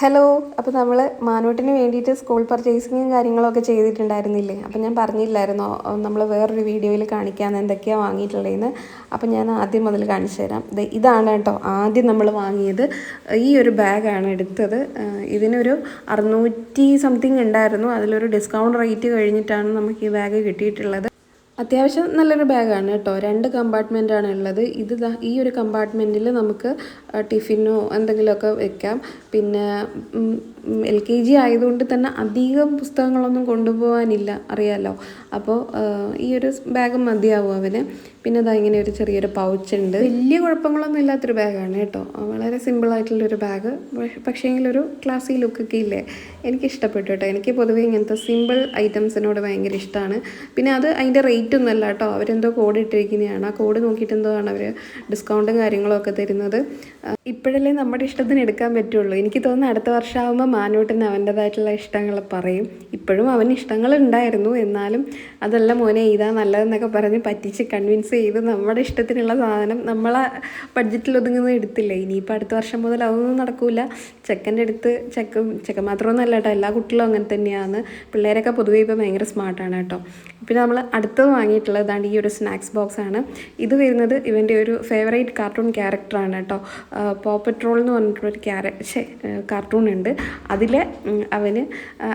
Hello അപ്പോൾ നമ്മൾ മാനോട്ടിന് വേണ്ടിയിട്ട് സ്കൂൾ പർച്ചേസിങ്ങും കാര്യങ്ങളൊക്കെ ചെയ്തിട്ടുണ്ടായിരുന്നില്ലേ? അപ്പോൾ ഞാൻ പറഞ്ഞില്ലായിരുന്നോ നമ്മൾ വേറൊരു വീഡിയോയിൽ കാണിക്കാൻ എന്തൊക്കെയാണ് വാങ്ങിയിട്ടുള്ളതെന്ന് അപ്പോൾ ഞാൻ ആദ്യം മുതൽ കാണിച്ചു തരാം. ഇതാണ് കേട്ടോ ആദ്യം നമ്മൾ വാങ്ങിയത്. ഈ ഒരു ബാഗാണ് എടുത്തത്. ഇതിനൊരു അറുന്നൂറ്റി സംതിങ് ഉണ്ടായിരുന്നു. അതിലൊരു ഡിസ്കൗണ്ട് റേറ്റ് കഴിഞ്ഞിട്ടാണ് നമുക്ക് ഈ ബാഗ് കിട്ടിയിട്ടുള്ളത്. അത്യാവശ്യം നല്ലൊരു ബാഗാണ് കേട്ടോ. രണ്ട് കമ്പാർട്ട്മെന്റാണ് ഉള്ളത്. ഇത് ഈ ഒരു കമ്പാർട്ട്മെന്റിൽ നമുക്ക് ടിഫിനോ എന്തെങ്കിലുമൊക്കെ വെക്കാം. പിന്നെ എൽ കെ ജി ആയതുകൊണ്ട് തന്നെ അധികം പുസ്തകങ്ങളൊന്നും കൊണ്ടുപോകാനില്ല. അറിയാമല്ലോ അപ്പോൾ ഈ ഒരു ബാഗ് മതിയാവും അവന്. പിന്നെ ഇതാ ഇങ്ങനെ ഒരു ചെറിയൊരു പൗച്ച് ഉണ്ട്. വലിയ കുഴപ്പങ്ങളൊന്നും ഇല്ലാത്തൊരു ബാഗാണ് കേട്ടോ. വളരെ സിമ്പിളായിട്ടുള്ളൊരു ബാഗ് പക്ഷേങ്കിലൊരു ക്ലാസ്സി ലുക്കൊക്കെ ഇല്ലേ? എനിക്ക് ഇഷ്ടപ്പെട്ടു കേട്ടോ. എനിക്ക് പൊതുവേ ഇങ്ങനത്തെ സിമ്പിൾ ഐറ്റംസിനോട് ഭയങ്കര ഇഷ്ടമാണ് പിന്നെ അത് അതിന്റെ റേറ്റ് ഒന്നും അല്ല കേട്ടോ. അവരെന്തോ കോഡ് ഇട്ടിരിക്കുന്നതാണ്. ആ കോഡ് നോക്കിയിട്ട് എന്തോ ആണ് അവർ ഡിസ്കൗണ്ടും കാര്യങ്ങളും ഒക്കെ തരുന്നത്. ഇപ്പോഴല്ലേ നമ്മുടെ ഇഷ്ടത്തിന് എടുക്കാൻ പറ്റുള്ളൂ. എനിക്ക് തോന്നുന്നു അടുത്ത വർഷമാകുമ്പോൾ മാനോട്ടിന് അവന്റെതായിട്ടുള്ള ഇഷ്ടങ്ങൾ പറയും. ഇപ്പോഴും അവന് ഇഷ്ടങ്ങൾ ഉണ്ടായിരുന്നു. എന്നാലും അതല്ല മോനെ ഇതാ നല്ലതെന്നൊക്കെ പറഞ്ഞ് പറ്റിച്ച് കൺവിൻസ് ചെയ്ത് നമ്മുടെ ഇഷ്ടത്തിനുള്ള സാധനം നമ്മളെ ബഡ്ജറ്റിൽ ഒതുങ്ങുന്നത് എടുത്തില്ല? ഇനിയിപ്പോൾ അടുത്ത വർഷം മുതൽ അതൊന്നും നടക്കില്ല ചെക്കന്റെ അടുത്ത് ചെക്ക ചെക്കൻ മാത്രമൊന്നുമല്ല കേട്ടോ എല്ലാ കുട്ടികളും അങ്ങനെ തന്നെയാണ്. പിള്ളേരൊക്കെ പൊതുവേ ഇപ്പോൾ ഭയങ്കര സ്മാർട്ടാണ് കേട്ടോ. പിന്നെ നമ്മൾ അടുത്തത് വാങ്ങിയിട്ടുള്ളത് ദാണ്ട് ഈ ഒരു സ്നാക്സ് ബോക്സ് ആണ്. ഇത് വരുന്നത് ഇവന്റെ ഒരു ഫേവറേറ്റ് കാർട്ടൂൺ ക്യാരക്ടറാണ് കേട്ടോ. പോ പെട്രോൾ എന്ന് പറഞ്ഞിട്ടുള്ളൊരു ക്യാര കാർട്ടൂൺ ഉണ്ട്. അതിലെ അവന്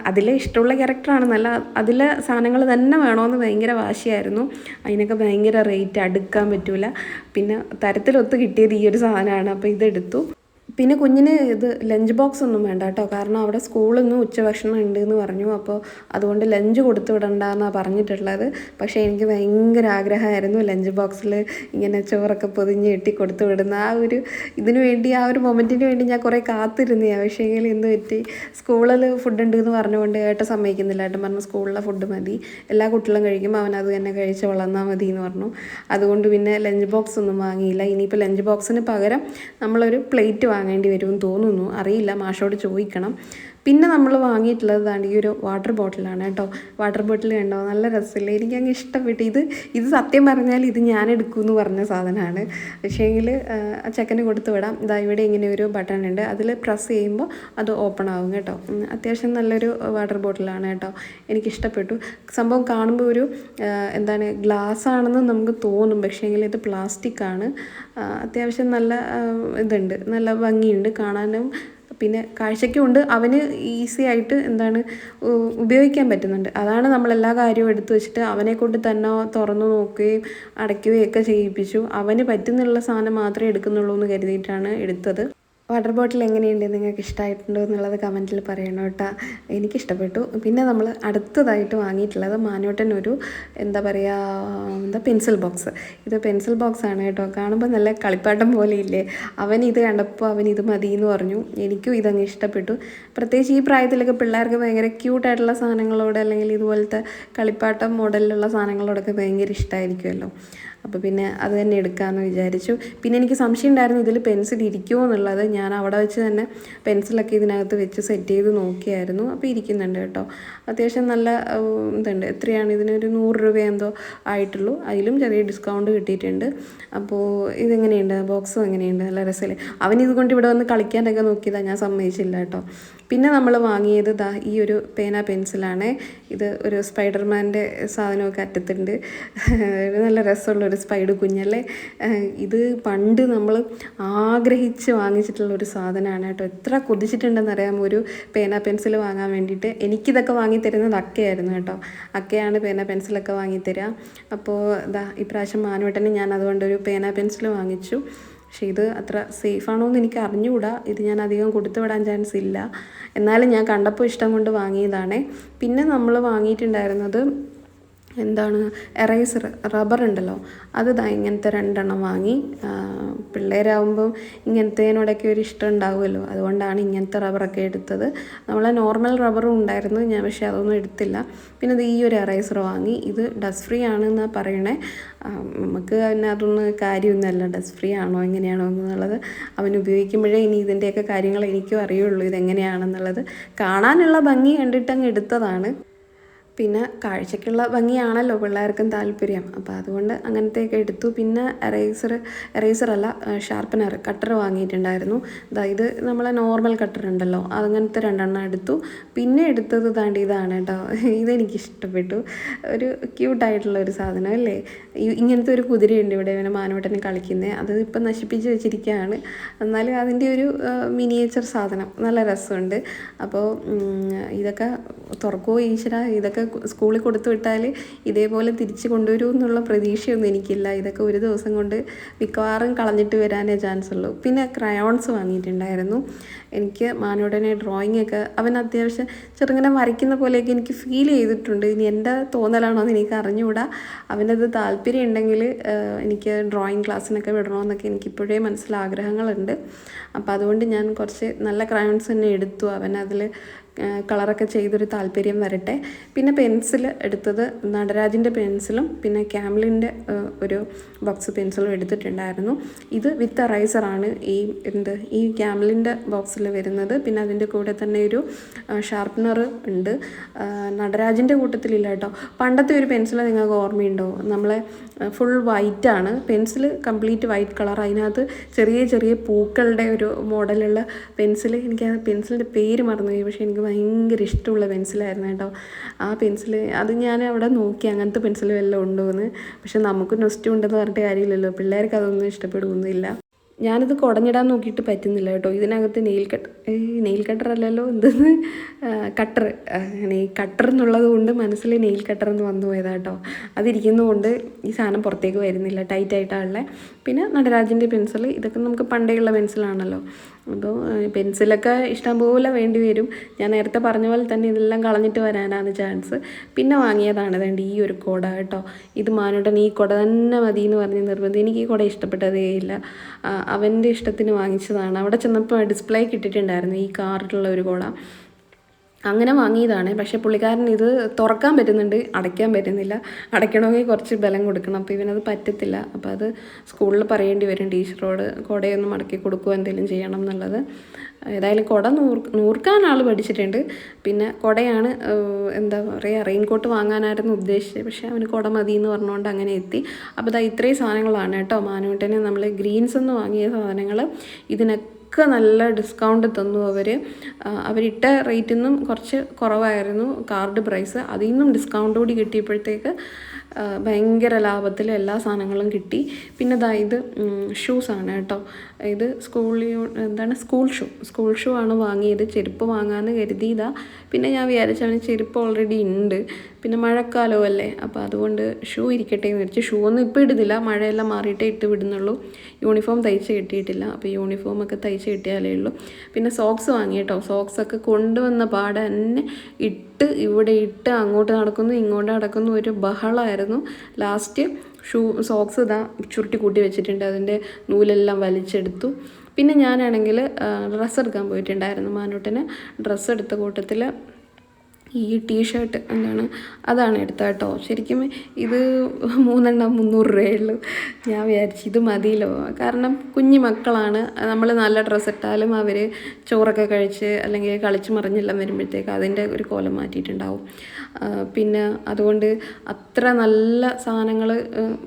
അതിലെ ഇഷ്ടമുള്ള ക്യാരക്ടറാണെന്നല്ല അതിലെ സാധനങ്ങൾ തന്നെ വേണമെന്ന് ഭയങ്കര വാശിയായിരുന്നു. അതിനൊക്കെ ഭയങ്കര റേറ്റ് അടുക്കാൻ പറ്റൂല. പിന്നെ തരത്തിലൊത്ത് കിട്ടിയത് ഈ ഒരു സാധനമാണ്. അപ്പോൾ ഇതെടുത്തു. പിന്നെ കുഞ്ഞിന് ഇത് ലഞ്ച് ബോക്സ് ഒന്നും വേണ്ട കേട്ടോ. കാരണം അവിടെ സ്കൂളിൽ നിന്ന് ഉച്ചഭക്ഷണം ഉണ്ട് എന്ന് പറഞ്ഞു. അപ്പോൾ അതുകൊണ്ട് ലഞ്ച് കൊടുത്തു വിടണ്ടെന്നാണ് പറഞ്ഞിട്ടുള്ളത്. പക്ഷേ എനിക്ക് ഭയങ്കര ആഗ്രഹമായിരുന്നു ലഞ്ച് ബോക്സിൽ ഇങ്ങനെ ചോറൊക്കെ പൊതിഞ്ഞ് കെട്ടി കൊടുത്തു വിടുന്ന. ആ ഒരു ഇതിനു വേണ്ടി ആ ഒരു മൊമെന്റിന് വേണ്ടി ഞാൻ കുറേ കാത്തിരുന്നതാണ് പക്ഷേ എന്ത് പറ്റി? സ്കൂളിൽ ഫുഡ് ഉണ്ട് എന്ന് പറഞ്ഞുകൊണ്ട് കേട്ട സമ്മതിക്കുന്നില്ല. ഏട്ടൻ പറഞ്ഞു സ്കൂളിലെ ഫുഡ് മതി. എല്ലാ കുട്ടികളും കഴിക്കും. അവൻ അത് തന്നെ കഴിച്ച് വളർന്നാൽ മതി എന്ന് പറഞ്ഞു. അതുകൊണ്ട് പിന്നെ ലഞ്ച് ബോക്സ് ഒന്നും വാങ്ങിയില്ല. ഇനിയിപ്പോൾ ലഞ്ച് ബോക്സിന് പകരം നമ്മളൊരു പ്ലേറ്റ് വാങ്ങേണ്ടി വരുമെന്ന് തോന്നുന്നു. അറിയില്ല. മാഷോട് ചോദിക്കണം. പിന്നെ നമ്മൾ വാങ്ങിയിട്ടുള്ളത് ഈ ഒരു വാട്ടർ ബോട്ടിലാണ് കേട്ടോ. വാട്ടർ ബോട്ടിൽ കണ്ടോ? നല്ല രസമില്ല? എനിക്ക് അങ്ങ് ഇഷ്ടപ്പെട്ടു. ഇത് ഇത് സത്യം പറഞ്ഞാൽ ഇത് ഞാൻ എടുക്കുമെന്ന് പറഞ്ഞ സാധനമാണ്. പക്ഷേങ്കിൽ ചെക്കന് കൊടുത്തു വിടാം. ഇതാ ഇവിടെ ഇങ്ങനെ ഒരു ബട്ടൺ ഉണ്ട്. അതിൽ പ്രസ് ചെയ്യുമ്പോൾ അത് ഓപ്പൺ ആകും കേട്ടോ. അത്യാവശ്യം നല്ലൊരു വാട്ടർ ബോട്ടിലാണ് കേട്ടോ. എനിക്ക് ഇഷ്ടപ്പെട്ടു. സംഭവം കാണുമ്പോൾ ഒരു എന്താണ് ഗ്ലാസ് ആണെന്ന് നമുക്ക് തോന്നും. പക്ഷേങ്കിൽ ഇത് പ്ലാസ്റ്റിക് ആണ്. അത്യാവശ്യം നല്ല ഇതുണ്ട്. നല്ല ഭംഗിയുണ്ട്. കാണാനും പിന്നെ കാഴ്ചയ്ക്കുമുണ്ട്. അവന് ഈസി ആയിട്ട് എന്താണ് ഉപയോഗിക്കാൻ പറ്റുന്നുണ്ട്. അതാണ് നമ്മൾ എല്ലാ കാര്യവും എടുത്തു വെച്ചിട്ട് അവനെ കൊണ്ട് തന്നെ തുറന്നു നോക്കുകയും അടയ്ക്കുകയും ഒക്കെ ചെയ്യിപ്പിച്ചു. അവന് പറ്റുന്നുള്ള സാധനം മാത്രമേ എടുക്കുന്നുള്ളൂ എന്ന് കരുതിയിട്ടാണ് എടുത്തത്. വാട്ടർ ബോട്ടിൽ എങ്ങനെയുണ്ട്? നിങ്ങൾക്ക് ഇഷ്ടമായിട്ടുണ്ടോ എന്നുള്ളത് കമന്റിൽ പറയണം കേട്ടോ. എനിക്കിഷ്ടപ്പെട്ടു. പിന്നെ നമ്മൾ അടുത്തതായിട്ട് വാങ്ങിയിട്ടുള്ളത് മാനോട്ടൻ ഒരു എന്താ പറയുക എന്താ പെൻസിൽ ബോക്സ് ഇത് പെൻസിൽ ബോക്സ് ആണ് കേട്ടോ. കാണുമ്പോൾ നല്ല കളിപ്പാട്ടം പോലെ ഇല്ലേ? അവൻ ഇത് കണ്ടപ്പോൾ അവൻ ഇത് മതി എന്ന് പറഞ്ഞു. എനിക്കും ഇതങ്ങ് ഇഷ്ടപ്പെട്ടു. പ്രത്യേകിച്ച് ഈ പ്രായത്തിലൊക്കെ പിള്ളേർക്ക് ഭയങ്കര ക്യൂട്ടായിട്ടുള്ള സാധനങ്ങളോട് അല്ലെങ്കിൽ ഇതുപോലത്തെ കളിപ്പാട്ടം മോഡലിലുള്ള സാധനങ്ങളോടൊക്കെ ഭയങ്കര ഇഷ്ടമായിരിക്കുമല്ലോ അപ്പോൾ പിന്നെ അത് തന്നെ എടുക്കാമെന്ന് വിചാരിച്ചു. പിന്നെ എനിക്ക് സംശയം ഉണ്ടായിരുന്നു ഇതിൽ പെൻസിൽ ഇരിക്കുമോ എന്നുള്ളത്. ഞാൻ അവിടെ വെച്ച് തന്നെ പെൻസിലൊക്കെ ഇതിനകത്ത് വെച്ച് സെറ്റ് ചെയ്ത് നോക്കിയായിരുന്നു. അപ്പോൾ ഇരിക്കുന്നുണ്ട് കേട്ടോ. അത്യാവശ്യം നല്ല ഇതുണ്ട്. എത്രയാണ്? ഇതിനൊരു നൂറ് രൂപ എന്തോ ആയിട്ടുള്ളൂ. അതിലും ചെറിയ ഡിസ്കൗണ്ട് കിട്ടിയിട്ടുണ്ട്. അപ്പോൾ ഇതെങ്ങനെയുണ്ട്? ബോക്സും എങ്ങനെയുണ്ട്? നല്ല രസമല്ലേ അവൻ കൊണ്ട് ഇവിടെ വന്ന് കളിക്കാനൊക്കെ നോക്കിയതാണ് ഞാൻ സമ്മതിച്ചില്ല കേട്ടോ. പിന്നെ നമ്മൾ വാങ്ങിയത് ദാ ഈ ഒരു പേന പെൻസിലാണ് ഇത് ഒരു സ്പൈഡർമാന്റെ സാധനമൊക്കെ അറ്റത്തുണ്ട്. നല്ല രസമുള്ള ഒരു സ്പൈഡ് കുഞ്ഞല്ലേ? ഇത് പണ്ട് നമ്മൾ ആഗ്രഹിച്ച് വാങ്ങിച്ചിട്ടുള്ള ഒരു സാധനമാണ് കേട്ടോ. എത്ര കൊതിച്ചിട്ടുണ്ടെന്ന് അറിയാം ഒരു പേന പെൻസിൽ വാങ്ങാൻ വേണ്ടിയിട്ട്. എനിക്കിതൊക്കെ വാങ്ങി തരുന്നത് അക്കയായിരുന്നു കേട്ടോ. അക്കയാണ് പേന പെൻസിലൊക്കെ വാങ്ങി തരിക അപ്പോൾ ഇതാ ഇപ്രാവശ്യം മാനുവേട്ടന് ഞാൻ അതുകൊണ്ട് ഒരു പേന പെൻസിൽ വാങ്ങിച്ചു. പക്ഷേ ഇത് അത്ര സേഫ് ആണോ എന്ന് എനിക്ക് അറിഞ്ഞുകൂടാ. ഇത് ഞാൻ അധികം കൊടുത്തു വിടാൻ ചാൻസ് ഇല്ല. എന്നാലും ഞാൻ കണ്ടപ്പോൾ ഇഷ്ടം കൊണ്ട് വാങ്ങിയതാണേ. പിന്നെ നമ്മൾ വാങ്ങിയിട്ടുണ്ടായിരുന്നത് എന്താണ് എറൈസർ റബ്ബർ ഉണ്ടല്ലോ അത് ദാ ഇങ്ങനത്തെ രണ്ടെണ്ണം വാങ്ങി പിള്ളേരാകുമ്പം ഇങ്ങനത്തേനോടൊക്കെ ഒരു ഇഷ്ടം ഉണ്ടാവുമല്ലോ. അതുകൊണ്ടാണ് ഇങ്ങനത്തെ റബ്ബറൊക്കെ എടുത്തത്. നമ്മളെ നോർമൽ റബ്ബറും ഉണ്ടായിരുന്നു ഞാൻ പക്ഷേ അതൊന്നും എടുത്തില്ല. പിന്നെ ഇത് ഈ ഒരു എറൈസർ വാങ്ങി ഇത് ഡസ്റ്റ് ഫ്രീ ആണെന്നാണ് പറയണേ. നമുക്ക് പിന്നെ അതൊന്നും കാര്യമൊന്നുമല്ല ഡസ്റ്റ് ഫ്രീ ആണോ എങ്ങനെയാണോ എന്നുള്ളത് അവൻ ഉപയോഗിക്കുമ്പോഴേ ഇനി ഇതിന്റെയൊക്കെ കാര്യങ്ങൾ എനിക്കും അറിയുള്ളൂ ഇതെങ്ങനെയാണെന്നുള്ളത്. കാണാനുള്ള ഭംഗി കണ്ടിട്ട് അങ്ങ് എടുത്തതാണ്. പിന്നെ കാഴ്ചയ്ക്കുള്ള ഭംഗിയാണല്ലോ പിള്ളേർക്കും താല്പര്യം. അപ്പോൾ അതുകൊണ്ട് അങ്ങനത്തെയൊക്കെ എടുത്തു. പിന്നെ എറേസർ എറേസർ അല്ല ഷാർപ്പനർ കട്ടർ വാങ്ങിയിട്ടുണ്ടായിരുന്നു. ഇത് നമ്മളെ നോർമൽ കട്ടർ ഉണ്ടല്ലോ അങ്ങനത്തെ രണ്ടെണ്ണം എടുത്തു. പിന്നെ എടുത്തത് താണ്ടി ഇതാണ് കേട്ടോ. ഇതെനിക്ക് ഇഷ്ടപ്പെട്ടു ഒരു ക്യൂട്ടായിട്ടുള്ള ഒരു സാധനം അല്ലേ? ഇങ്ങനത്തെ ഒരു കുതിരയുണ്ട് ഇവിടെ ഇവനെ മാനവട്ടനെ കളിക്കുന്നത് അത് ഇപ്പം നശിപ്പിച്ച് വെച്ചിരിക്കുകയാണ് എന്നാലും അതിന്റെ ഒരു മിനിയേച്ചർ സാധനം. നല്ല രസമുണ്ട്. അപ്പോൾ ഇതൊക്കെ തുറക്കുമോ ഈശ്വര? ഇതൊക്കെ സ്കൂളിൽ കൊടുത്തു വിട്ടാൽ ഇതേപോലെ തിരിച്ച് കൊണ്ടുവരും എന്നുള്ള പ്രതീക്ഷയൊന്നും എനിക്കില്ല. ഇതൊക്കെ ഒരു ദിവസം കൊണ്ട് മിക്കവാറും കളഞ്ഞിട്ട് വരാനേ ചാൻസ് ഉള്ളൂ. പിന്നെ ക്രയോൺസ് വാങ്ങിയിട്ടുണ്ടായിരുന്നു. എനിക്ക് മാനോടനെ ഡ്രോയിങ് ഒക്കെ അവൻ അത്യാവശ്യം ചെറുങ്ങനെ വരയ്ക്കുന്ന പോലെയൊക്കെ എനിക്ക് ഫീൽ ചെയ്തിട്ടുണ്ട്. ഇനി എന്റെ തോന്നലാണോ എന്ന് എനിക്ക് അറിഞ്ഞുകൂടാ. അവനത് താല്പര്യം ഉണ്ടെങ്കിൽ എനിക്ക് ഡ്രോയിങ് ക്ലാസ്സിനൊക്കെ വിടണമെന്നൊക്കെ എനിക്കിപ്പോഴേ മനസ്സിൽ ആഗ്രഹങ്ങളുണ്ട്. അപ്പോൾ അതുകൊണ്ട് ഞാൻ കുറച്ച് നല്ല ക്രയോൺസ് തന്നെ എടുത്തു. അവൻ കളറൊക്കെ ചെയ്തൊരു താല്പര്യം വരട്ടെ. പിന്നെ പെൻസിൽ എടുത്തത് നടരാജിന്റെ പെൻസിലും പിന്നെ ക്യാമ്ലിന്റെ ഒരു ബോക്സ് പെൻസിലും എടുത്തിട്ടുണ്ടായിരുന്നു. ഇത് വിത്ത് എറൈസറാണ് ഈ എന്ത് ഈ ക്യാമ്ലിന്റെ ബോക്സിൽ വരുന്നത്. പിന്നെ അതിന്റെ കൂടെ തന്നെ ഒരു ഷാർപ്പനർ ഉണ്ട്. നടരാജിന്റെ കൂട്ടത്തിലില്ല കേട്ടോ. പണ്ടത്തെ ഒരു പെൻസിൽ നിങ്ങൾക്ക് ഓർമ്മയുണ്ടോ? നമ്മളെ ഫുൾ വൈറ്റാണ് പെൻസിൽ കംപ്ലീറ്റ് വൈറ്റ് കളർ. അതിനകത്ത് ചെറിയ ചെറിയ പൂക്കളുടെ ഒരു മോഡലുള്ള പെൻസിൽ എനിക്ക് ആ പെൻസിലിന്റെ പേര് മറന്നുപോയി. പക്ഷേ എനിക്ക് ഭയങ്കര ഇഷ്ടമുള്ള പെൻസിലായിരുന്നു കേട്ടോ. ആ പെൻസിൽ അത് ഞാൻ അവിടെ നോക്കി അങ്ങനത്തെ പെൻസിൽ വല്ലതും ഉണ്ടോ എന്ന് പക്ഷെ നമുക്ക് നെസ്റ്റ് ഉണ്ടെന്ന് പറഞ്ഞിട്ട് കാര്യമില്ലല്ലോ. പിള്ളേർക്ക് അതൊന്നും ഇഷ്ടപ്പെടുകയൊന്നുമില്ല. ഞാനിത് കുടഞ്ഞിടാൻ നോക്കിയിട്ട് പറ്റുന്നില്ല കേട്ടോ. ഇതിനകത്ത് നെയിൽ കട്ട് നെയിൽ കട്ടർ അല്ലല്ലോ എന്തെന്ന്? കട്ടർ അങ്ങനെ ഈ കട്ടർ എന്നുള്ളത് കൊണ്ട് മനസ്സിൽ നെയിൽ കട്ടർ എന്ന് വന്നു പോയതാ കേട്ടോ. അതിരിക്കുന്നതുകൊണ്ട് ഈ സാധനം പുറത്തേക്ക് വരുന്നില്ല ടൈറ്റ് ആയിട്ടാണുള്ളത് പിന്നെ നടരാജന്റെ പെൻസിൽ ഇതൊക്കെ നമുക്ക് പണ്ടേയുള്ള പെൻസിലാണല്ലോ അപ്പോൾ പെൻസിലൊക്കെ ഇഷ്ടംപോലെ വേണ്ടി വരും. ഞാൻ നേരത്തെ പറഞ്ഞ പോലെ തന്നെ ഇതെല്ലാം കളഞ്ഞിട്ട് വരാനാണ് ചാൻസ് പിന്നെ വാങ്ങിയതാണ് വേണ്ട ഈ ഒരു കുട കേട്ടോ. ഇത് മാനോട്ടൻ ഈ കുട തന്നെ മതി എന്ന് പറഞ്ഞ് നിർബന്ധം. എനിക്ക് ഈ കുട ഇഷ്ടപ്പെട്ടതേ ഇല്ല. അവന്റെ ഇഷ്ടത്തിന് വാങ്ങിച്ചതാണ്. അവിടെ ചെന്നപ്പോൾ ഡിസ്പ്ലേ കിട്ടിയിട്ടുണ്ടായിരുന്നു ഈ കാറിലുള്ള ഒരു കുട അങ്ങനെ വാങ്ങിയതാണ്. പക്ഷേ പുള്ളിക്കാരൻ ഇത് തുറക്കാൻ പറ്റുന്നുണ്ട്. അടയ്ക്കാൻ പറ്റുന്നില്ല. അടയ്ക്കണമെങ്കിൽ കുറച്ച് ബലം കൊടുക്കണം. അപ്പോൾ ഇവനത് പറ്റത്തില്ല. അപ്പോൾ അത് സ്കൂളിൽ പറയേണ്ടി വരും. ടീച്ചറോട് കുടയൊന്നും മടക്കി കൊടുക്കുക എന്തെങ്കിലും ചെയ്യണം എന്നുള്ളത്. ഏതായാലും കുട നൂർ നൂർക്കാൻ ആൾ പഠിച്ചിട്ടുണ്ട്. പിന്നെ കുടയാണ് എന്താ പറയുക റെയിൻകോട്ട് വാങ്ങാനായിരുന്നു ഉദ്ദേശിച്ചത്. പക്ഷേ അവന് കുട മതി എന്ന് പറഞ്ഞുകൊണ്ട് അങ്ങനെ എത്തി. അപ്പോൾ ഇതാ ഇത്രയും സാധനങ്ങളാണ് കേട്ടോ. മാനുവിട്ടനെ നമ്മൾ ഗ്രീൻസ് എന്ന് വാങ്ങിയ സാധനങ്ങൾ. ഇതിനൊക്കെ ഒക്കെ നല്ല ഡിസ്കൗണ്ട് തന്നു അവർ അവരിട്ട റേറ്റിൽ നിന്നും കുറച്ച് കുറവായിരുന്നു കാർഡ് പ്രൈസ് അതിൽ നിന്നും ഡിസ്കൗണ്ട് കൂടി കിട്ടിയപ്പോഴത്തേക്ക് ഭയങ്കര ലാഭത്തിൽ എല്ലാ സാധനങ്ങളും കിട്ടി. പിന്നെ ദാ ഇത് ഷൂസാണ് കേട്ടോ. ഇത് സ്കൂൾ എന്താണ് സ്കൂൾ ഷൂ സ്കൂൾ ഷൂ ആണ് വാങ്ങിയത്. ചെരുപ്പ് വാങ്ങാമെന്ന് കരുതിയതാ. പിന്നെ ഞാൻ വിചാരിച്ചവന് ചെരുപ്പ് ഓൾറെഡി ഉണ്ട്. പിന്നെ മഴക്കാലവും അല്ലേ? അപ്പോൾ അതുകൊണ്ട് ഷൂ ഇരിക്കട്ടെ എന്ന് വെച്ച് ഷൂ ഒന്നും ഇപ്പോൾ ഇടുന്നില്ല. മഴയെല്ലാം മാറിയിട്ടേ ഇട്ട് വിടുന്നുള്ളൂ. യൂണിഫോം തയ്ച്ച് കിട്ടിയിട്ടില്ല. അപ്പോൾ യൂണിഫോമൊക്കെ തയ്ച്ച് കിട്ടിയാലേ ഉള്ളൂ. പിന്നെ സോക്സ് വാങ്ങി കേട്ടോ. സോക്സ് ഒക്കെ കൊണ്ടുവന്ന പാടെ തന്നെ ഇട്ട് ഇവിടെ ഇട്ട് അങ്ങോട്ട് നടക്കുന്നു ഇങ്ങോട്ട് നടക്കുന്നു ഒരു ബഹളമായിരുന്നു ലാസ്റ്റ് ഷൂ സോക്സ് ഇതാ ചുരുട്ടി കൂട്ടി വെച്ചിട്ടുണ്ട്. അതിന്റെ നൂലെല്ലാം വലിച്ചെടുത്തു. പിന്നെ ഞാനാണെങ്കിൽ ഡ്രസ്സ് എടുക്കാൻ പോയിട്ടുണ്ടായിരുന്നു മാനൂട്ടിന്. ഡ്രസ്സ് എടുത്ത കൂട്ടത്തിൽ ഈ ടീഷർട്ട് എന്താണ് അതാണ് എടുത്തത് കേട്ടോ. ശരിക്കും ഇത് മൂന്നെണ്ണം മുന്നൂറ് രൂപയേ ഉള്ളൂ ഞാൻ വിചാരിച്ചു ഇത് മതിയല്ലോ. കാരണം കുഞ്ഞു മക്കളാണ്. നമ്മൾ നല്ല ഡ്രസ്സ് ഇട്ടാലും അവർ ചോറൊക്കെ കഴിച്ച് അല്ലെങ്കിൽ കളിച്ച് മറിഞ്ഞെല്ലാം വരുമ്പോഴത്തേക്ക് അതിന്റെ ഒരു കോലം മാറ്റിയിട്ടുണ്ടാവും. പിന്നെ അതുകൊണ്ട് അത്ര നല്ല സാധനങ്ങൾ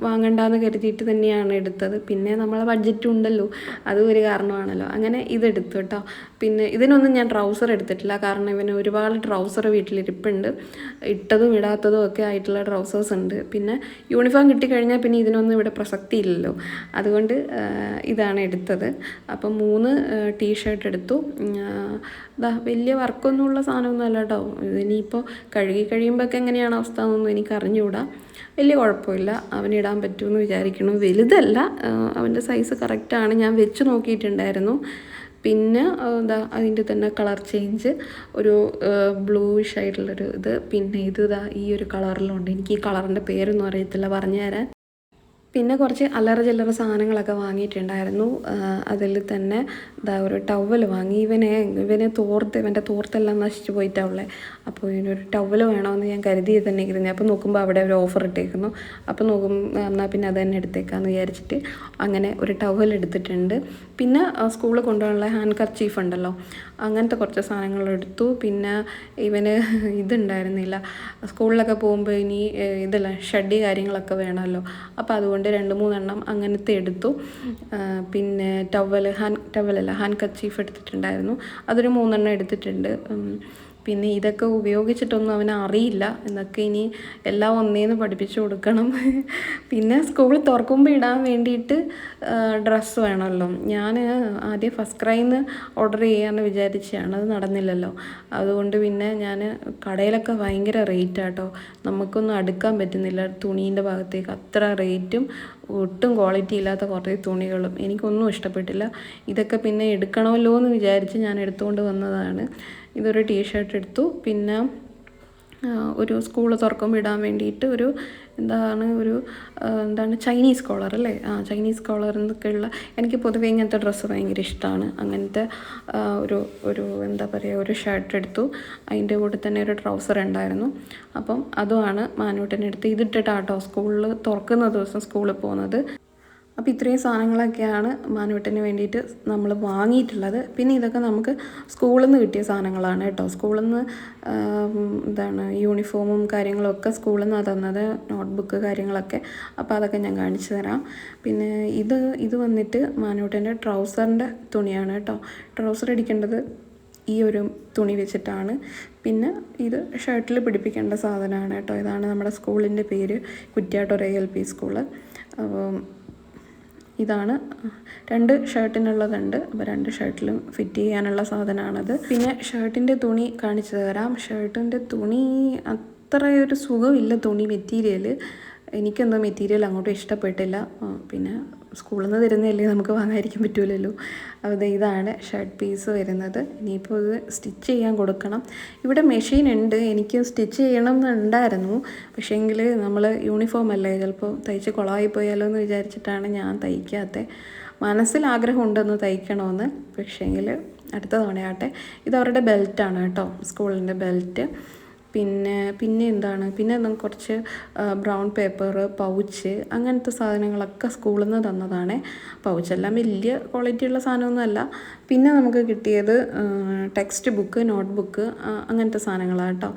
വാങ്ങണ്ടെന്ന് കരുതിയിട്ട് തന്നെയാണ് എടുത്തത്. പിന്നെ നമ്മളെ ബഡ്ജറ്റും ഉണ്ടല്ലോ. അതും ഒരു കാരണമാണല്ലോ. അങ്ങനെ ഇതെടുത്തു കേട്ടോ. പിന്നെ ഇതിനൊന്നും ഞാൻ ട്രൗസർ എടുത്തിട്ടില്ല. കാരണം ഇവന് ഒരുപാട് ട്രൗസർ വീട്ടിലിരിപ്പുണ്ട്. ഇട്ടതും ഇടാത്തതും ഒക്കെ ആയിട്ടുള്ള ട്രൗസേഴ്സ് ഉണ്ട്. പിന്നെ യൂണിഫോം കിട്ടിക്കഴിഞ്ഞാൽ പിന്നെ ഇതിനൊന്നും ഇവിടെ പ്രസക്തി ഇല്ലല്ലോ അതുകൊണ്ട് ഇതാണ് എടുത്തത്. അപ്പം മൂന്ന് ടീ ഷർട്ട് എടുത്തു. വലിയ വർക്കൊന്നുമുള്ള സാധനമൊന്നും അല്ല കേട്ടോ ഇതിനിപ്പോൾ കഴുകി കഴിയുമ്പോഴൊക്കെ എങ്ങനെയാണ് അവസ്ഥ എന്നൊന്നും എനിക്ക് അറിഞ്ഞുകൂടാ. വലിയ കുഴപ്പമില്ല. അവനിടാൻ പറ്റുമെന്ന് വിചാരിക്കുന്നു. വലുതല്ല. അവന്റെ സൈസ് കറക്റ്റാണ് ഞാൻ വെച്ച് നോക്കിയിട്ടുണ്ടായിരുന്നു. പിന്നെ എന്താ അതിന്റെ തന്നെ കളർ ചേഞ്ച്. ഒരു ബ്ലൂയിഷ് ആയിട്ടുള്ളൊരു ഇത്. പിന്നെ ഇത് ഇതാ ഈ ഒരു കളറിലുണ്ട്. എനിക്ക് ഈ കളറിന്റെ പേരൊന്നും അറിയത്തില്ല പറഞ്ഞു തരാൻ. പിന്നെ കുറച്ച് അല്ലറ ചില്ലറ സാധനങ്ങളൊക്കെ വാങ്ങിയിട്ടുണ്ടായിരുന്നു. അതിൽ തന്നെ ഇതാ ഒരു ടവൽ വാങ്ങി. ഇവനെ ഇവനെ തോർത്ത് ഇവന്റെ തോർത്തെല്ലാം നശിച്ചു പോയിട്ടാവുള്ളേ അപ്പോൾ ഇതിനൊരു ടവൽ വേണമെന്ന് ഞാൻ കരുതി തന്നെ ഇരുന്നു അപ്പോൾ നോക്കുമ്പോൾ അവിടെ ഒരു ഓഫർ ഇട്ടേക്കുന്നു. അപ്പോൾ നോക്കും എന്നാൽ പിന്നെ അത് തന്നെ എടുത്തേക്കാന്ന് വിചാരിച്ചിട്ട് അങ്ങനെ ഒരു ടവൽ എടുത്തിട്ടുണ്ട്. പിന്നെ സ്കൂളിൽ കൊണ്ടുപോകാനുള്ള ഹാൻഡ് കർച്ചീഫ് ഉണ്ടല്ലോ. അങ്ങനത്തെ കുറച്ച് സാധനങ്ങൾ എടുത്തു. പിന്നെ ഇവന് ഇതുണ്ടായിരുന്നില്ല. സ്കൂളിലൊക്കെ പോകുമ്പോൾ ഇനി ഇതല്ല ഷഡി കാര്യങ്ങളൊക്കെ വേണമല്ലോ. അപ്പോൾ അതുകൊണ്ട് രണ്ട് മൂന്നെണ്ണം അങ്ങനത്തെ എടുത്തു. പിന്നെ ടവൽ ഹാൻഡ് ടവലല്ല ഹാൻഡ് കർച്ചീഫ് എടുത്തിട്ടുണ്ടായിരുന്നു. അതൊരു മൂന്നെണ്ണം എടുത്തിട്ടുണ്ട്. പിന്നെ ഇതൊക്കെ ഉപയോഗിച്ചിട്ടൊന്നും അവന് അറിയില്ല. എന്നൊക്കെ ഇനി എല്ലാം ഒന്നേന്ന് പഠിപ്പിച്ചു കൊടുക്കണം. പിന്നെ സ്കൂൾ തുറക്കുമ്പോൾ ഇടാൻ വേണ്ടിയിട്ട് ഡ്രസ്സ് വേണമല്ലോ ഞാൻ ആദ്യം ഫസ്റ്റ് ക്രൈന്ന് ഓർഡർ ചെയ്യാമെന്ന് വിചാരിച്ചതാണ് അത് നടന്നില്ലല്ലോ. അതുകൊണ്ട് പിന്നെ ഞാൻ കടയിലൊക്കെ ഭയങ്കര റേറ്റ് ആട്ടോ. നമുക്കൊന്നും അടുക്കാൻ പറ്റുന്നില്ല. തുണീന്റെ ഭാഗത്തേക്ക് അത്ര റേറ്റും ഒട്ടും ക്വാളിറ്റി ഇല്ലാത്ത കുറേ തുണികളും എനിക്കൊന്നും ഇഷ്ടപ്പെട്ടില്ല. ഇതൊക്കെ പിന്നെ എടുക്കണമല്ലോ എന്ന് വിചാരിച്ച് ഞാൻ എടുത്തുകൊണ്ട് വന്നതാണ്. ഇതൊരു ടീഷർട്ട് എടുത്തു. പിന്നെ ഒരു സ്കൂൾ തുറക്കുമ്പോൾ ഇടാൻ വേണ്ടിയിട്ട് ഒരു എന്താണ് ഒരു എന്താണ് ചൈനീസ് കോളർ അല്ലേ? ആ ചൈനീസ് കോളർ എന്നൊക്കെയുള്ള എനിക്ക് പൊതുവേ ഇങ്ങനത്തെ ഡ്രസ്സ് ഭയങ്കര ഇഷ്ടമാണ് അങ്ങനത്തെ ഒരു ഒരു എന്താ പറയുക ഒരു ഷർട്ട് എടുത്തു. അതിന്റെ കൂടെ തന്നെ ഒരു ട്രൗസർ ഉണ്ടായിരുന്നു. അപ്പം അതുമാണ് മാനൂട്ടനെടുത്ത് ഇതിട്ടിട്ടാട്ടോ സ്കൂളിൽ തുറക്കുന്ന ദിവസം സ്കൂളിൽ പോകുന്നത്. അപ്പോൾ ഇത്രയും സാധനങ്ങളൊക്കെയാണ് മാനുവട്ടിന് വേണ്ടിയിട്ട് നമ്മൾ വാങ്ങിയിട്ടുള്ളത്. പിന്നെ ഇതൊക്കെ നമുക്ക് സ്കൂളിൽ നിന്ന് കിട്ടിയ സാധനങ്ങളാണ് കേട്ടോ. സ്കൂളിൽ നിന്ന് എന്താണ് യൂണിഫോമും കാര്യങ്ങളൊക്കെ സ്കൂളിൽ നിന്നാണ് തന്നത്. നോട്ട്ബുക്ക് കാര്യങ്ങളൊക്കെ. അപ്പോൾ അതൊക്കെ ഞാൻ കാണിച്ചു തരാം. പിന്നെ ഇത് ഇത് വന്നിട്ട് മാനുവട്ടിന്റെ ട്രൗസറിന്റെ തുണിയാണ് കേട്ടോ. ട്രൗസർ അടിക്കേണ്ടത് ഈ ഒരു തുണി വെച്ചിട്ടാണ്. പിന്നെ ഇത് ഷർട്ടിൽ പിടിപ്പിക്കേണ്ട സാധനമാണ് കേട്ടോ. ഇതാണ് നമ്മുടെ സ്കൂളിന്റെ പേര്. Kuttiattoor L P school. അപ്പം ഇതാണ്. രണ്ട് ഷർട്ടിനുള്ളതുണ്ട്. അപ്പോൾ രണ്ട് ഷർട്ടിലും ഫിറ്റ് ചെയ്യാനുള്ള സാധനമാണത് പിന്നെ ഷർട്ടിന്റെ തുണി കാണിച്ചു തരാം. ഷർട്ടിന്റെ തുണി അത്രയൊരു സുഖമില്ല തുണി മെറ്റീരിയൽ എനിക്കെന്തോ മെറ്റീരിയൽ അങ്ങോട്ടും ഇഷ്ടപ്പെട്ടില്ല. പിന്നെ സ്കൂളിൽ നിന്ന് തരുന്നതല്ലേ നമുക്ക് വാങ്ങാതിരിക്കാൻ പറ്റൂലല്ലോ. അത് ഇതാണ് ഷർട്ട് പീസ് വരുന്നത്. ഇനിയിപ്പോൾ ഇത് സ്റ്റിച്ച് ചെയ്യാൻ കൊടുക്കണം. ഇവിടെ മെഷീൻ ഉണ്ട്. എനിക്ക് സ്റ്റിച്ച് ചെയ്യണം എന്നുണ്ടായിരുന്നു പക്ഷേങ്കിൽ നമ്മൾ യൂണിഫോം അല്ലേ? ചിലപ്പോൾ തയ്ച്ച് കുളമായി പോയാലോ എന്ന് വിചാരിച്ചിട്ടാണ് ഞാൻ തയ്ക്കാത്തത് മനസ്സിൽ ആഗ്രഹമുണ്ടെന്ന് തയ്ക്കണമെന്ന് പക്ഷേങ്കിൽ അടുത്ത തവണയാട്ടെ. ഇത് അവരുടെ ബെൽറ്റാണ് കേട്ടോ. സ്കൂളിന്റെ ബെൽറ്റ് പിന്നെ പിന്നെ എന്താണ്? പിന്നെ കുറച്ച് ബ്രൗൺ പേപ്പർ പൗച്ച് അങ്ങനത്തെ സാധനങ്ങളൊക്കെ സ്കൂളിൽ നിന്ന് തന്നതാണ്. പൗച്ചെല്ലാം വലിയ ക്വാളിറ്റി ഉള്ള സാധനമൊന്നുമല്ല പിന്നെ നമുക്ക് കിട്ടിയത് ടെക്സ്റ്റ് ബുക്ക് നോട്ട് ബുക്ക് അങ്ങനത്തെ സാധനങ്ങളാണ് കേട്ടോ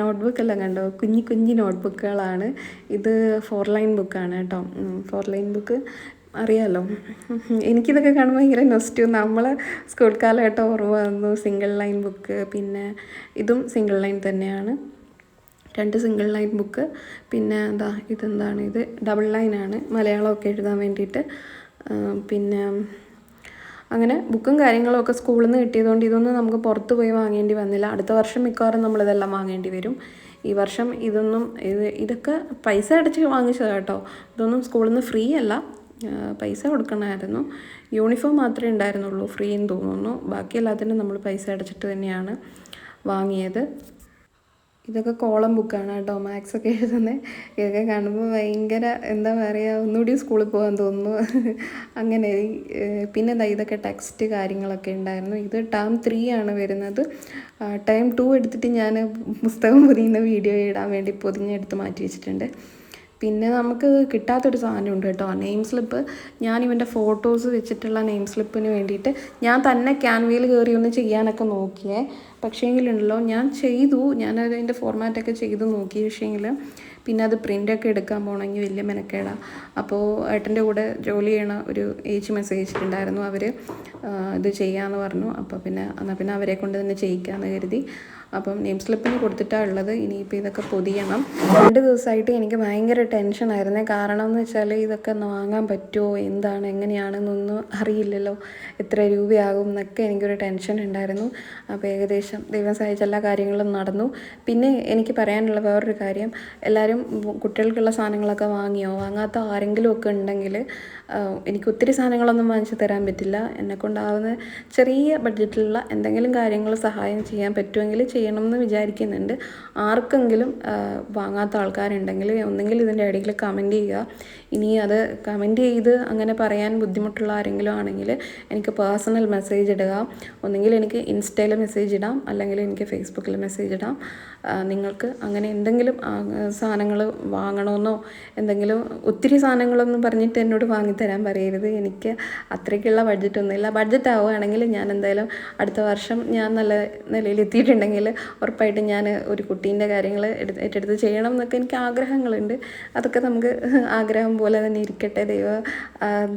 നോട്ട് ബുക്കെല്ലാം കണ്ടോ? കുഞ്ഞി കുഞ്ഞി നോട്ട് ബുക്കുകളാണ് ഇത് ഫോർ ലൈൻ ബുക്കാണ് കേട്ടോ ഫോർ ലൈൻ ബുക്ക് അറിയാലോ. എനിക്കിതൊക്കെ കാണുമ്പോൾ ഭയങ്കര നൊസ്റ്റു നമ്മൾ സ്കൂൾ കാലഘട്ടം ഓർമ്മ വന്നു സിംഗിൾ ലൈൻ ബുക്ക് പിന്നെ ഇതും സിംഗിൾ ലൈൻ തന്നെയാണ്. രണ്ട് സിംഗിൾ ലൈൻ ബുക്ക് പിന്നെ എന്താ ഇതെന്താണ് ഇത്? ഡബിൾ ലൈനാണ് മലയാളമൊക്കെ എഴുതാൻ വേണ്ടിയിട്ട്. പിന്നെ അങ്ങനെ ബുക്കും കാര്യങ്ങളൊക്കെ സ്കൂളിൽ നിന്ന് കിട്ടിയതുകൊണ്ട് ഇതൊന്നും നമുക്ക് പുറത്ത് പോയി വാങ്ങേണ്ടി വന്നില്ല. അടുത്ത വർഷം മിക്കവാറും നമ്മളിതെല്ലാം വാങ്ങേണ്ടി വരും. ഈ വർഷം ഇതൊന്നും ഇത് ഇതൊക്കെ പൈസ അടച്ച് വാങ്ങിച്ചതാണ് കേട്ടോ. ഇതൊന്നും സ്കൂളിൽ നിന്ന് ഫ്രീ അല്ല. പൈസ കൊടുക്കണമായിരുന്നു. യൂണിഫോം മാത്രമേ ഉണ്ടായിരുന്നുള്ളൂ ഫ്രീ എന്ന് തോന്നുന്നു. ബാക്കി എല്ലാത്തിനും നമ്മൾ പൈസ അടച്ചിട്ട് തന്നെയാണ് വാങ്ങിയത്. ഇതൊക്കെ കോളം ബുക്കാണ് കേട്ടോ മാത്സ് ഒക്കെ എഴുതുന്നത് ഇതൊക്കെ കാണുമ്പോൾ ഭയങ്കര എന്താ പറയുക ഒന്നുകൂടി സ്കൂളിൽ പോകാൻ തോന്നുന്നു. അങ്ങനെ പിന്നെ എന്താ ഇതൊക്കെ ടെക്സ്റ്റ് കാര്യങ്ങളൊക്കെ ഉണ്ടായിരുന്നു. ഇത് ടേം ത്രീ ആണ് വരുന്നത്. ടൈം ടു എടുത്തിട്ട് ഞാൻ പുസ്തകം പൊതിയുന്ന വീഡിയോ ഇടാൻ വേണ്ടി പൊതിഞ്ഞെടുത്ത് മാറ്റി വെച്ചിട്ടുണ്ട്. പിന്നെ നമുക്ക് കിട്ടാത്തൊരു സാധനമുണ്ട് കേട്ടോ. നെയിം സ്ലിപ്പ് ഞാൻ ഇവന്റെ ഫോട്ടോസ് വെച്ചിട്ടുള്ള നെയിം സ്ലിപ്പിന് വേണ്ടിയിട്ട് ഞാൻ തന്നെ ക്യാൻവയിൽ കയറി ഒന്ന് ചെയ്യാനൊക്കെ നോക്കിയേ. പക്ഷേങ്കിലുണ്ടല്ലോ ഞാൻ ചെയ്തു. ഞാൻ അതിന്റെ ഫോർമാറ്റൊക്കെ ചെയ്ത് നോക്കി. പക്ഷേങ്കിൽ പിന്നെ അത് പ്രിന്റൊക്കെ എടുക്കാൻ പോകണമെങ്കിൽ വലിയ മെനക്കേടാണ് അപ്പോൾ ഏട്ടന്റെ കൂടെ ജോലി ചെയ്യണ ഒരു ഏച്ചി മെസ്സേജ് അയച്ചിട്ടുണ്ടായിരുന്നു അവർ ഇത് ചെയ്യാമെന്ന് പറഞ്ഞു. അപ്പോൾ പിന്നെ എന്നാൽ പിന്നെ അവരെ കൊണ്ട് തന്നെ ചെയ്യിക്കാമെന്ന് കരുതി. അപ്പം നെയിം സ്ലിപ്പിന് കൊടുത്തിട്ടാണ് ഉള്ളത്. ഇനിയിപ്പോൾ ഇതൊക്കെ പൊതിയണം. രണ്ട് ദിവസമായിട്ട് എനിക്ക് ഭയങ്കര ടെൻഷനായിരുന്നു കാരണം എന്ന് വെച്ചാൽ ഇതൊക്കെ വാങ്ങാൻ പറ്റുമോ എന്താണ്? എങ്ങനെയാണെന്നൊന്നും അറിയില്ലല്ലോ. എത്ര രൂപയാകും എന്നൊക്കെ എനിക്കൊരു ടെൻഷൻ ഉണ്ടായിരുന്നു. അപ്പോൾ ഏകദേശം ദൈവം സഹായിച്ച എല്ലാ കാര്യങ്ങളും നടന്നു. പിന്നെ എനിക്ക് പറയാനുള്ള വേറൊരു കാര്യം. എല്ലാവരും കുട്ടികൾക്കുള്ള സാധനങ്ങളൊക്കെ വാങ്ങിയോ? വാങ്ങാത്ത ആരെങ്കിലും ഒക്കെ ഉണ്ടെങ്കിൽ എനിക്ക് ഒത്തിരി സാധനങ്ങളൊന്നും വാങ്ങിച്ചു തരാൻ പറ്റില്ല. എന്നെ കൊണ്ടാവുന്ന ചെറിയ ബഡ്ജറ്റിലുള്ള എന്തെങ്കിലും കാര്യങ്ങൾ സഹായം ചെയ്യാൻ പറ്റുമെങ്കിൽ ചെയ്യണമെന്ന് വിചാരിക്കുന്നുണ്ട്. ആർക്കെങ്കിലും വാങ്ങാത്ത ആൾക്കാരുണ്ടെങ്കിൽ ഒന്നെങ്കിൽ ഇതിന്റെ ഇടയിൽ കമന്റ് ചെയ്യുക. ഇനി അത് കമന്റ് ചെയ്ത് അങ്ങനെ പറയാൻ ബുദ്ധിമുട്ടുള്ള ആരെങ്കിലും ആണെങ്കിൽ എനിക്ക് പേഴ്സണൽ മെസ്സേജ് ഇടുക. ഒന്നെങ്കിൽ എനിക്ക് ഇൻസ്റ്റയിൽ മെസ്സേജ് ഇടാം. അല്ലെങ്കിൽ എനിക്ക് ഫേസ്ബുക്കിൽ മെസ്സേജ് ഇടാം. നിങ്ങൾക്ക് അങ്ങനെ എന്തെങ്കിലും സാധനങ്ങൾ വാങ്ങണമെന്നോ എന്തെങ്കിലും ഒത്തിരി സാധനങ്ങളൊന്നും പറഞ്ഞിട്ട് എന്നോട് വാങ്ങിത്തരാൻ പറയരുത്. എനിക്ക് അത്രയ്ക്കുള്ള ബഡ്ജറ്റൊന്നുമില്ല ബഡ്ജറ്റ് ആവുകയാണെങ്കിൽ ഞാൻ എന്തായാലും അടുത്ത വർഷം ഞാൻ നല്ല നിലയിൽ എത്തിയിട്ടുണ്ടെങ്കിൽ ഉറപ്പായിട്ടും ഞാൻ ഒരു കുട്ടീന്റെ കാര്യങ്ങൾ ഏറ്റെടുത്ത് ചെയ്യണം എന്നൊക്കെ എനിക്ക് ആഗ്രഹങ്ങളുണ്ട്. അതൊക്കെ നമുക്ക് ആഗ്രഹം പോലെ തന്നെ ഇരിക്കട്ടെ. ദൈവം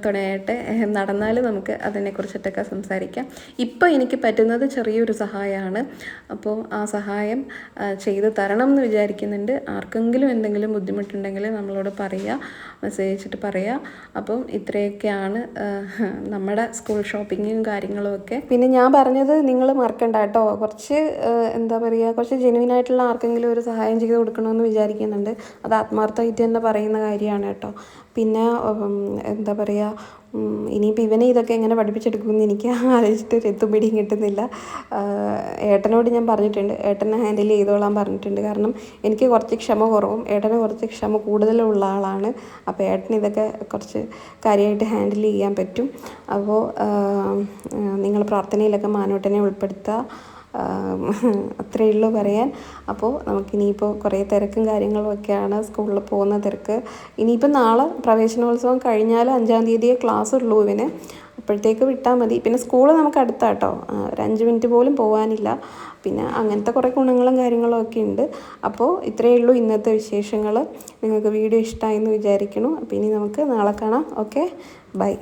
തുണയായിട്ട് നടന്നാൽ നമുക്ക് അതിനെക്കുറിച്ചിട്ടൊക്കെ സംസാരിക്കാം. ഇപ്പോൾ എനിക്ക് പറ്റുന്നത് ചെറിയൊരു സഹായമാണ്. അപ്പോൾ ആ സഹായം ചെയ്ത് തരണം എന്ന് വിചാരിക്കുന്നുണ്ട്. ആർക്കെങ്കിലും എന്തെങ്കിലും ബുദ്ധിമുട്ടുണ്ടെങ്കിൽ നമ്മളോട് പറയുക മെസ്സേജ് അയച്ചിട്ട് പറയുക. അപ്പം ഇത്രയൊക്കെയാണ് നമ്മുടെ സ്കൂൾ ഷോപ്പിങ്ങും കാര്യങ്ങളും ഒക്കെ. പിന്നെ ഞാൻ പറഞ്ഞത് നിങ്ങൾ മറക്കണ്ട കേട്ടോ. കുറച്ച് എന്താ പറയുക കുറച്ച് ജെനുവിൻ ആയിട്ടുള്ള ആർക്കെങ്കിലും ഒരു സഹായം ചെയ്ത് കൊടുക്കണമെന്ന് വിചാരിക്കുന്നുണ്ട്. അത് ആത്മാർത്ഥമായിട്ട് തന്നെ പറയുന്ന കാര്യമാണ് കേട്ടോ. പിന്നെ എന്താ പറയുക ഇനിയിപ്പോൾ ഇവനെ ഇതൊക്കെ എങ്ങനെ പഠിപ്പിച്ചെടുക്കുമെന്ന് എനിക്ക് ആലോചിച്ചിട്ട് ഒരു എത്തുപിടിയും കിട്ടുന്നില്ല. ഏട്ടനോട് ഞാൻ പറഞ്ഞിട്ടുണ്ട്. ഏട്ടനെ ഹാൻഡിൽ ചെയ്തോളാൻ പറഞ്ഞിട്ടുണ്ട്. കാരണം എനിക്ക് കുറച്ച് ക്ഷമ കുറവും ഏട്ടന് കുറച്ച് ക്ഷമ കൂടുതലുള്ള ആളാണ്. അപ്പോൾ ഏട്ടന് ഇതൊക്കെ കുറച്ച് കാര്യമായിട്ട് ഹാൻഡിൽ ചെയ്യാൻ പറ്റും. അപ്പോൾ നിങ്ങൾ പ്രാർത്ഥനയിലൊക്കെ മാനോട്ടനെ ഉൾപ്പെടുത്തുക അത്രയേ ഉള്ളൂ പറയാൻ. അപ്പോൾ നമുക്കിനിയിപ്പോൾ കുറേ തിരക്കും കാര്യങ്ങളും ഒക്കെയാണ് സ്കൂളിൽ പോകുന്ന തിരക്ക്. ഇനിയിപ്പോൾ നാളെ പ്രവേശനോത്സവം കഴിഞ്ഞാൽ അഞ്ചാം തീയതിയെ ക്ലാസ് ഉള്ളൂ ഇവന്. അപ്പോഴത്തേക്ക് വിട്ടാൽ മതി. പിന്നെ സ്കൂൾ നമുക്ക് അടുത്താട്ടോ. ഒരു അഞ്ച് മിനിറ്റ് പോലും പോകാനില്ല പിന്നെ അങ്ങനത്തെ കുറേ ഗുണങ്ങളും കാര്യങ്ങളും ഒക്കെ ഉണ്ട്. അപ്പോൾ ഇത്രയേ ഉള്ളൂ ഇന്നത്തെ വിശേഷങ്ങൾ. നിങ്ങൾക്ക് വീഡിയോ ഇഷ്ടമായി എന്ന് വിചാരിക്കുന്നു. അപ്പോൾ ഇനി നമുക്ക് നാളെ കാണാം. ഓക്കെ? ബൈ.